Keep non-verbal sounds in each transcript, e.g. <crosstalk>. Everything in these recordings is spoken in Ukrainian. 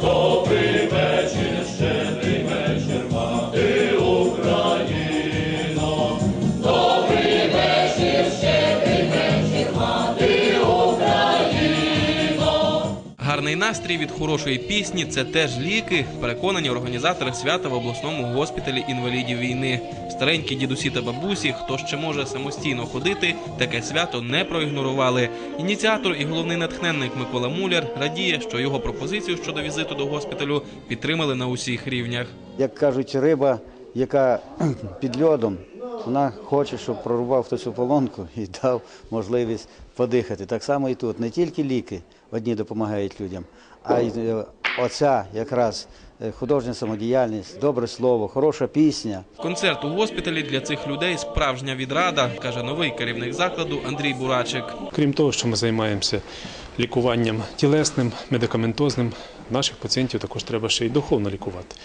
Добрий вечір. Гарний настрій від хорошої пісні це теж ліки, переконані організатори свята в обласному госпіталі інвалідів війни. Старенькі дідусі та бабусі, хто ще може самостійно ходити, таке свято не проігнорували. Ініціатор і головний натхненник Микола Муляр радіє, що його пропозицію щодо візиту до госпіталю підтримали на усіх рівнях. Як кажуть, риба, яка під льодом, вона хоче, щоб прорубав хтось у полонку і дав можливість подихати. Так само і тут. Не тільки ліки одні допомагають людям, а й е, оця якраз е, художня самодіяльність, добре слово, хороша пісня. Концерт у госпіталі для цих людей справжня відрада, каже новий керівник закладу Андрій Бурачик. Крім того, що ми займаємося лікуванням тілесним, медикаментозним, наших пацієнтів також треба ще й духовно лікувати.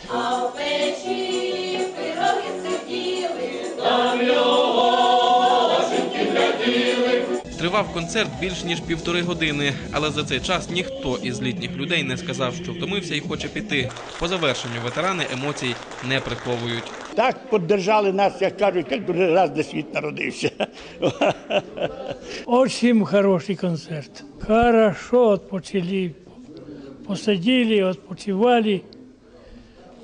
Тривав концерт більш ніж півтори години, але за цей час ніхто із літніх людей не сказав, що втомився і хоче піти. По завершенню ветерани емоцій не приховують. Так поддержали нас, як кажуть, як другий раз де світ народився. <laughs> Очень хороший концерт. Хорошо отпочили. Посадили, отпочивали.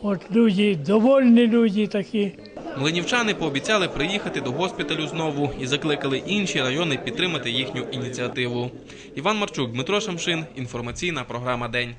От люди, довольні люди такі. Млинівчани пообіцяли приїхати до госпіталю знову і закликали інші райони підтримати їхню ініціативу. Іван Марчук, Дмитро Шамшин. Інформаційна програма День.